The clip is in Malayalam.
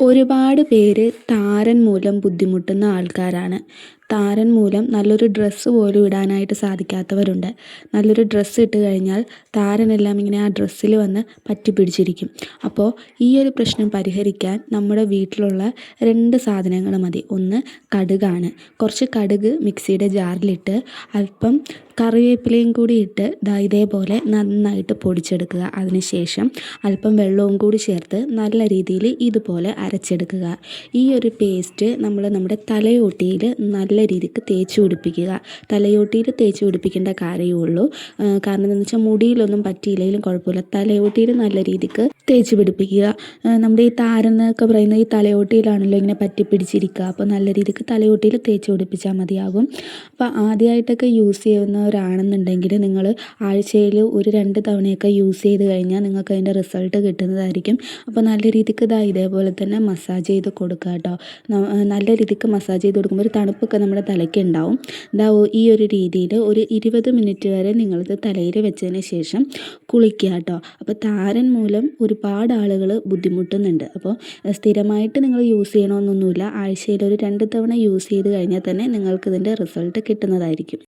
ഒരുപാട് പേര് താരൻ മൂലം ബുദ്ധിമുട്ടുന്ന ആൾക്കാരാണ്. താരൻ മൂലം നല്ലൊരു ഡ്രസ്സ് പോലും ഇടാനായിട്ട് സാധിക്കാത്തവരുണ്ട്. നല്ലൊരു ഡ്രസ്സ് ഇട്ട് കഴിഞ്ഞാൽ താരനെല്ലാം ഇങ്ങനെ ആ ഡ്രസ്സിൽ വന്ന് പറ്റി പിടിച്ചിരിക്കും അപ്പോൾ ഈ ഒരു പ്രശ്നം പരിഹരിക്കാൻ നമ്മുടെ വീട്ടിലുള്ള രണ്ട് സാധനങ്ങൾ മതി. ഒന്ന് കടുകാണ്. കുറച്ച് കടുക് മിക്സിയുടെ ജാറിലിട്ട് അല്പം കറിവേപ്പിലയും കൂടി ഇട്ട് ഇതേപോലെ നന്നായിട്ട് പൊടിച്ചെടുക്കുക. അതിനുശേഷം അല്പം വെള്ളവും കൂടി ചേർത്ത് നല്ല രീതിയിൽ ഇതുപോലെ അരച്ചെടുക്കുക. ഈ ഒരു പേസ്റ്റ് നമ്മൾ നമ്മുടെ തലയോട്ടിയിൽ നല്ല രീതിക്ക് തേച്ച് പിടിപ്പിക്കുക. തലയോട്ടിയിൽ തേച്ച് പിടിപ്പിക്കേണ്ട കാര്യമുള്ളൂ. കാരണം എന്താണെന്ന് വെച്ചാൽ മുടിയിലൊന്നും പറ്റിയില്ലെങ്കിലും കുഴപ്പമില്ല. തലയോട്ടിയിൽ നല്ല രീതിക്ക് തേച്ച് പിടിപ്പിക്കുക. നമ്മുടെ ഈ താരെന്നൊക്കെ പറയുന്നത് ഈ തലയോട്ടിയിലാണല്ലോ ഇങ്ങനെ പറ്റി പിടിച്ചിരിക്കുക അപ്പോൾ നല്ല രീതിക്ക് തലയോട്ടിയിൽ തേച്ച് പിടിപ്പിച്ചാൽ മതിയാകും. അപ്പോൾ ആദ്യമായിട്ടൊക്കെ യൂസ് ചെയ്യുന്നവരാണെന്നുണ്ടെങ്കിൽ നിങ്ങൾ ആഴ്ചയിൽ ഒരു രണ്ട് തവണയൊക്കെ യൂസ് ചെയ്ത് കഴിഞ്ഞാൽ നിങ്ങൾക്ക് അതിന്റെ റിസൾട്ട് കിട്ടുന്നതായിരിക്കും. അപ്പോൾ നല്ല രീതിക്ക് ഇതാ ഇതേപോലെ തന്നെ മസാജ് ചെയ്ത് കൊടുക്കുക കേട്ടോ നല്ല രീതിക്ക് മസാജ് ചെയ്ത് കൊടുക്കുമ്പോൾ ഒരു തണുപ്പൊക്കെ നമ്മുടെ തലയ്ക്ക് ഉണ്ടാവും. ഇതാ ഈ ഒരു രീതിയിൽ ഒരു ഇരുപത് മിനിറ്റ് വരെ നിങ്ങളിത് തലയിൽ വെച്ചതിന് ശേഷം കുളിക്കുക കേട്ടോ. അപ്പോൾ താരൻ മൂലം ഒരുപാട് ആളുകൾ ബുദ്ധിമുട്ടുന്നുണ്ട്. അപ്പോൾ സ്ഥിരമായിട്ട് നിങ്ങൾ യൂസ് ചെയ്യണമെന്നൊന്നുമില്ല ആഴ്ചയിൽ ഒരു രണ്ട് തവണ യൂസ് ചെയ്ത് കഴിഞ്ഞാൽ തന്നെ നിങ്ങൾക്ക് ഇതിന്റെ റിസൾട്ട് കിട്ടുന്നതായിരിക്കും.